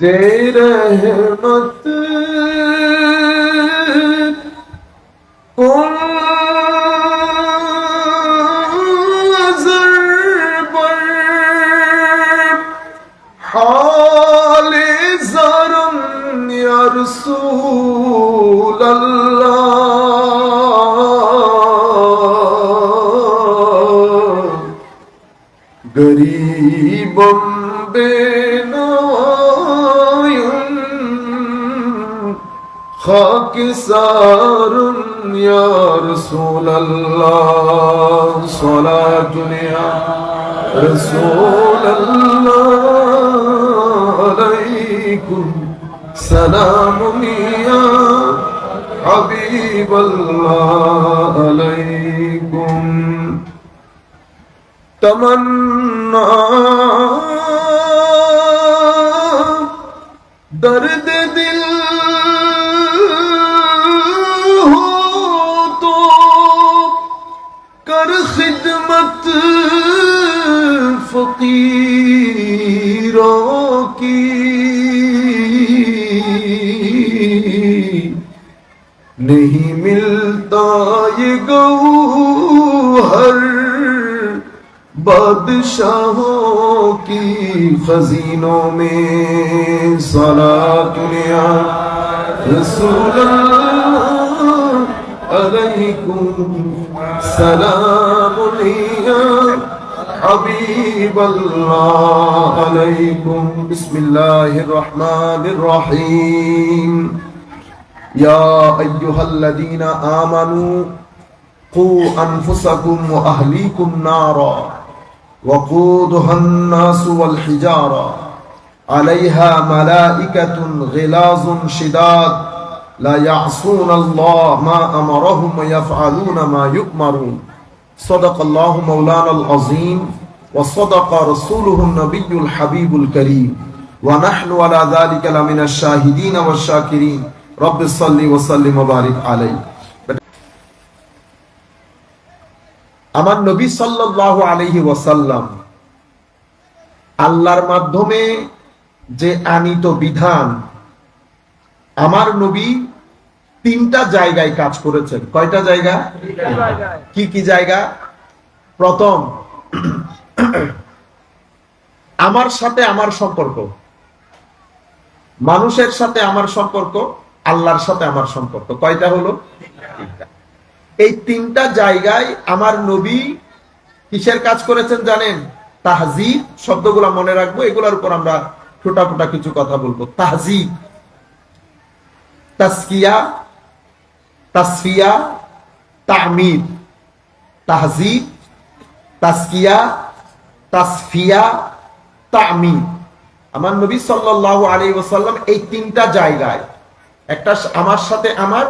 زیر رحمت کن حال زرم یا رسول اللہ گریبم رسول الله صلاة يا رسول الله عليكم سلام يا حبيب الله عليكم تمنا درد فقیروں کی نہیں ملتا یہ گوہر بادشاہوں کی خزینوں میں صلاة یا رسول اللہ علیکم سلام یا حبيب الله عليكم بسم الله الرحمن الرحيم يا أيها الذين آمنوا قوا أنفسكم وأهليكم نارا وقودها الناس والحجارة عليها ملائكة غلاظ شداد لا يعصون الله ما أمرهم ويفعلون ما يؤمرون صدق الله مولانا العظيم وصدق رسوله النبي الحبيب الكريم ونحن على ذلك لمن الشاهدين والشاكرين رب صل وسلم وبارك عليه আমার নবী সাল্লাল্লাহু আলাইহি ওয়াসাল্লাম আল্লাহর মাধ্যমে যে আনিত বিধান আমার নবী তিনটা জায়গায় কাজ করেছেন। কয়টা জায়গা? কি কি জায়গা? প্রথম, আমার সাথে আমার সম্পর্ক। মানুষের সাথে আমার সম্পর্ক, আল্লাহর সাথে আমার সম্পর্ক। কয়টা হলো? এই তিনটা জায়গায় আমার নবী কিসের কাজ করেছেন জানেন? তাহজিব, শব্দগুলো মনে রাখব, এগুলোর উপর আমরা ফোটা ফোটা কিছু কথা বলব। তাহজিব, তাসকিয়া তাসফিয়া তামির তাহজিব, তাসকিয়া, তাসফিয়া তামির আমার নবী সাল্লাল্লাহু আলাইহি ওয়াসাল্লাম এই তিনটা জায়গায়, একটা আমার সাথে আমার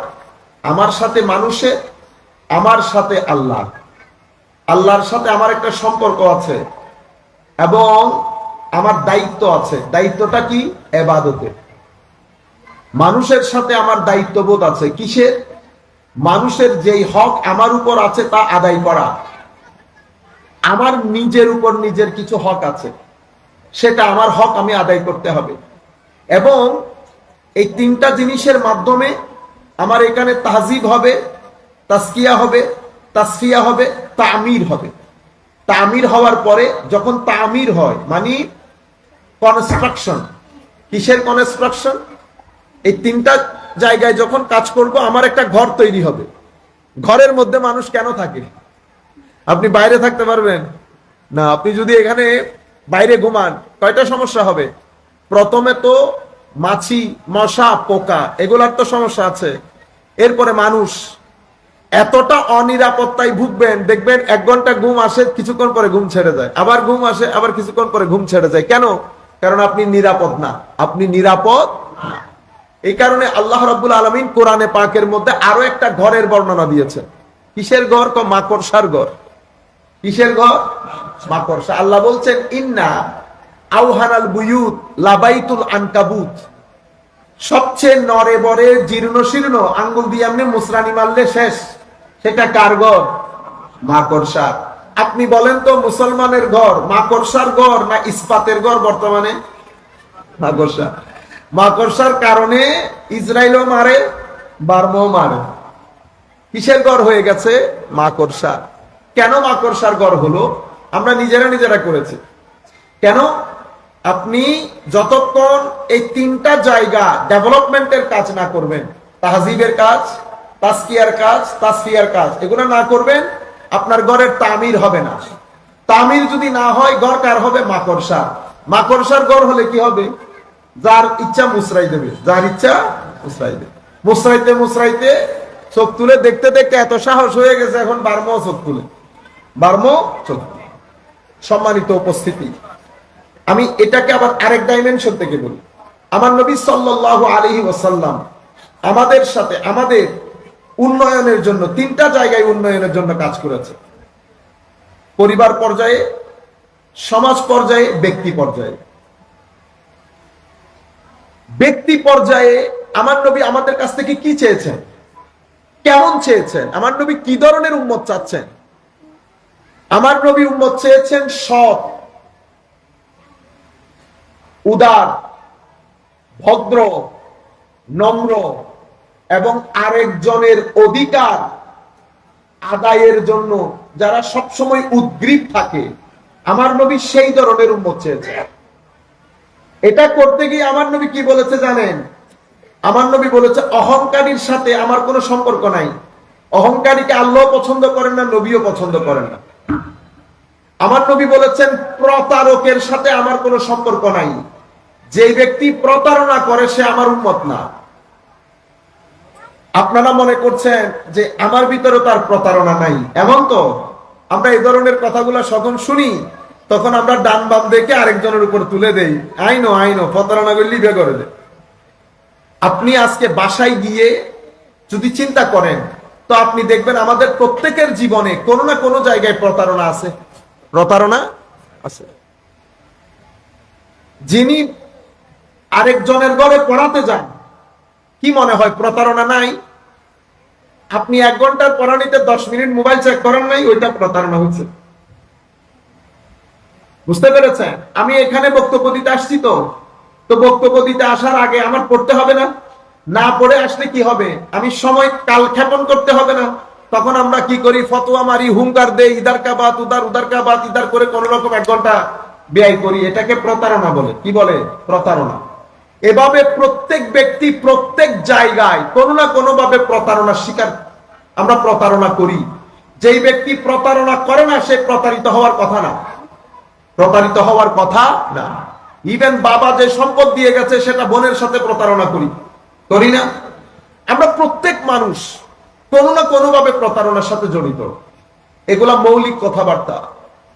আমার সাথে মানুষের, আমার সাথে আল্লাহ। আল্লাহর সাথে আমার একটা সম্পর্ক আছে এবং আমার দায়িত্ব আছে। দায়িত্বটা কি? এবাদতে মানুষের সাথে আমার দায়িত্ববোধ আছে। কিসের? মানুষের যেই হক আমার উপর আছে তা আদায় করা। আমার নিজের উপর নিজের কিছু হক আছে। সেটা আমার হক আমি আদায় করতে হবে। এবং এই তিনটা জিনিসের মাধ্যমে আমার এখানে তাহজিব হবে তাসকিয়া হবে, তাসফিয়া হবে তামির হবে। তামির হওয়ার পরে যখন তামির হয় মানে কনস্ট্রাকশন কিসের কনস্ট্রাকশন এই তিনটা জায়গায় যখন কাজ করব, আমার একটা ঘর তৈরি হবে। ঘরের মধ্যে মানুষ কেন থাকে? আপনি বাইরে থাকতে পারবেন। না, আপনি যদি এখানে বাইরে ঘুমান, কয়টা সমস্যা হবে? প্রথমে তো মাছি, মশা, পোকা, এগুলার তো সমস্যা আছে। এরপরে মানুষ। এতটা অনিরাপত্তায় ভুগবেন, দেখবেন এক ঘণ্টা ঘুম আসে, কিছুক্ষণ পরে ঘুম ছেড়ে যায়। আবার ঘুম আসে, আবার কিছুক্ষণ পরে ঘুম ছেড়ে যায়। কেন? কারণ আপনি নিরাপদ না। আপনি নিরাপদ না। এই কারণে আল্লাহ রাব্বুল আলমিন কোরআনে পাকের মধ্যে আরও একটা ঘরের বর্ণনা দিয়েছেন। কিসের ঘর? মাকড়সার ঘর। কিসের ঘর? মাকড়সা। আল্লাহ বলছেন, ইন্না আউহানাল বুয়ুত লাবাইতুল আনকাবুত। সবচেয়ে নরে বরে জীর্ণ শীর্ণ, আঙ্গুল দিয়ে আপনি মুসরানি মারলে শেষ। সেটা কার ঘর? মাকড়সার। আপনি বলেন তো, মুসলমানের ঘর মাকড়সার ঘর না ইস্পাতের ঘর বর্তমানে? মাকড়সা। মাকড়সার কারণে ইসরায়েলও মারে, বার্মাও মারে। কিসের গড় হয়ে গেছে? মাকড়সা। কেন মাকড়সার গড় হলো? আমরা নিজেরা নিজেরা করেছি। কেন? আপনি যতক্ষণ এই তিনটা জায়গা ডেভেলপমেন্টের কাজ না করবেন, তাহজিবের কাজ, তাস্কিয়ার কাজ, তাসফিয়ার কাজ, এগুলো না করবেন, আপনার ঘরের তামির হবে না। তামির যদি না হয়, গড় কার হবে? মাকড়সা মাকড়সার গড় হলে কি হবে? যার ইচ্ছা মুসরাই দেবে, যার ইচ্ছা মুসরাই দেবে। মুসরাইতে মুসরাইতে চোখ তুলে দেখতে দেখতে এত সাহস হয়ে গেছে এখন বার্মো চোখ তুলে। বার্মো চোখ। সম্মানিত উপস্থিতি, আমি এটাকে আবার আরেক ডাইমেনশন থেকে বলি। আমার নবী সাল্লাল্লাহু আলাইহি ওসাল্লাম আমাদের সাথে, আমাদের উন্নয়নের জন্য, তিনটা জায়গায় উন্নয়নের জন্য কাজ করেছে। পরিবার পর্যায়ে, সমাজ পর্যায়ে, ব্যক্তি পর্যায়ে। ব্যক্তি পর্যায়ে আমার নবী আমাদের কাছ থেকে কি চেয়েছেন? কেমন চেয়েছেন? আমার নবী কি ধরনের উম্মত চাচ্ছেন? আমার নবী উম্মত চেয়েছেন সৎ, উদার, ভদ্র, নম্র এবং আরেকজনের অধিকার আদায়ের জন্য যারা সবসময় উদ্গ্রীব থাকে, আমার নবী সেই ধরনের উন্মত চেয়েছে এটা করতে গিয়ে আমার নবী কি বলেছে জানেন? আমার নবী বলেছে, অহংকারীর সাথে আমার কোনো সম্পর্ক নাই। অহংকারীকে আল্লাহ পছন্দ করেন না, নবীও পছন্দ করেন না। আমার নবী বলেছেন, প্রতারকের সাথে আমার কোনো সম্পর্ক নাই। যে ব্যক্তি প্রতারণা করে, সে আমার উন্মত না। আপনারা মনে করছেন যে আমার ভিতরে তার প্রতারণা নাই। এমন তো? আমরা এই ধরনের কথাগুলো যখন শুনি। তখন আমরা ডান বাম দেখে আরেকজনের উপর তুলে দেই। আইনো আইনো প্রতারণা করলে লিবে করে আপনি আজকে বাসায় গিয়ে যদি চিন্তা করেন, তো আপনি দেখবেন আমাদের প্রত্যেকের জীবনে কোনো না কোনো জায়গায় প্রতারণা আছে। প্রতারণা আছে। যিনি আরেকজনের ঘরে পড়াতে যান, কি মনে হয়, প্রতারণা নাই? আপনি এক ঘণ্টার পড়ানিতে দশ মিনিট মোবাইল চেক করেন নাই, ওইটা প্রতারণা হচ্ছে। বুঝতে পেরেছেন? আমি এখানে বক্তব্য দিতে আসছি তো। তো বক্তব্য দিতে আসার আগে আমার পড়তে হবে না? না পড়ে আসলে কি হবে? আমি সময় কাল ক্ষেপণ করতে হবে না। তখন আমরা কি করি? ফতোয়া মারি, হুঙ্কার দেই, ইদার কা বাত, উদার উদার কা বাত, ইদার করে কোন রকম এক ঘণ্টা ব্যয় করি। এটাকে প্রতারণা বলে। কি বলে? প্রতারণা। এভাবে প্রত্যেক ব্যক্তি প্রত্যেক জায়গায় কোনো না কোনো ভাবে প্রতারণার শিকার আমরা প্রতারণা করি। যেই ব্যক্তি প্রতারণা করে না, সে প্রতারিত হওয়ার কথা না। প্রতারিত হওয়ার কথা না। ইভেন বাবা যে সম্পদ দিয়ে গেছে, সেটা বোনের সাথে প্রতারণা করি। করি না। আমরা প্রত্যেক মানুষ কোনো না কোনো ভাবে প্রতারণার সাথে জড়িত। এগুলা মৌলিক কথাবার্তা।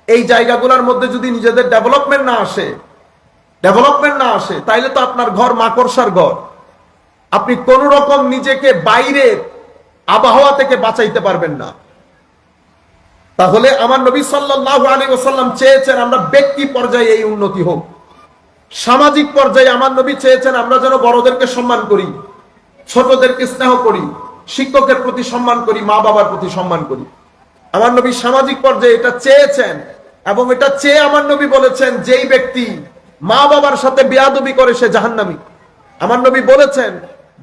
এই জায়গাগুলোর মধ্যে যদি নিজেদের ডেভেলপমেন্ট না আসে ডেভেলপমেন্ট না আসে, তাইলে তো আপনার ঘর মাকড়সার ঘর। আপনি কোন রকম নিজেকে বাইরের আবহাওয়া থেকে বাঁচাইতে পারবেন না। তাহলে আমার নবী সাল্লাল্লাহু আলাইহি ওয়াসাল্লাম চেয়েছেন আমরা ব্যক্তি পর্যায়ে এই উন্নতি হোক। সামাজিক পর্যায়ে আমার নবী চেয়েছেন আমরা যেন বড়দেরকে সম্মান করি, ছোটদেরকে স্নেহ করি, শিক্ষকের প্রতি সম্মান করি, মা বাবার প্রতি সম্মান করি। আমার নবী সামাজিক পর্যায়ে এটা চেয়েছেন এবং এটা চেয়ে আমার নবী বলেছেন, যেই ব্যক্তি মা বাবার সাথে বেয়াদবি করে সে জাহান্নামী। আমার নবী বলেছেন,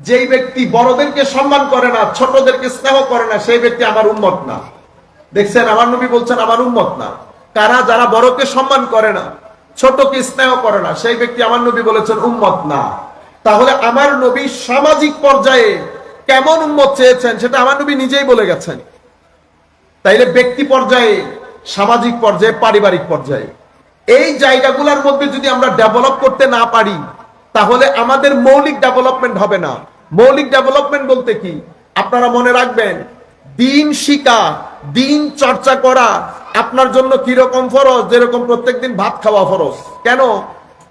যেই ব্যক্তি বড়দেরকে সম্মান করে না, ছোটদেরকে স্নেহ করে না, সেই ব্যক্তি আমার উন্মত না। দেখছেন, আমার নবী বলছেন, আমার উন্মত না। কারা? যারা বড়কে সম্মান করে না, ছোটকে স্নেহ করে না, সেই ব্যক্তি আমার নবী বলেছেন, উম্মত না। তাহলে আমার নবী সামাজিক পর্যায়ে কেমন উম্মত চেয়েছেন, সেটা আমার নবী নিজেই বলে গেছেন। তাইলে ব্যক্তি পর্যায়ে, সামাজিক পর্যায়ে, পারিবারিক পর্যায়ে, এই জায়গাগুলোর মধ্যে যদি আমরা ডেভেলপ করতে না পারি, তাহলে আমাদের মৌলিক ডেভেলপমেন্ট হবে না। মৌলিক ডেভেলপমেন্ট বলতে কি? আপনারা মনে রাখবেন, দিন শিকা দিন চর্চা করা আপনার জন্য কীরকম ফরজ? যেরকম প্রত্যেকদিন ভাত খাওয়া ফরজ। কেন?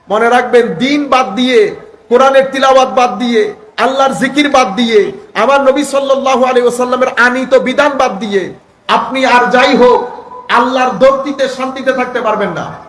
মনে রাখবেন, দিন বাদ দিয়ে, কোরআনের তিলাওয়াত বাদ দিয়ে, আল্লাহর জিকির বাদ দিয়ে, আমার নবী সাল্লাহ আলী ওসাল্লামের আনিত বিধান বাদ দিয়ে, আপনি আর যাই হোক, আল্লাহর দর্তিতে শান্তিতে থাকতে পারবেন না।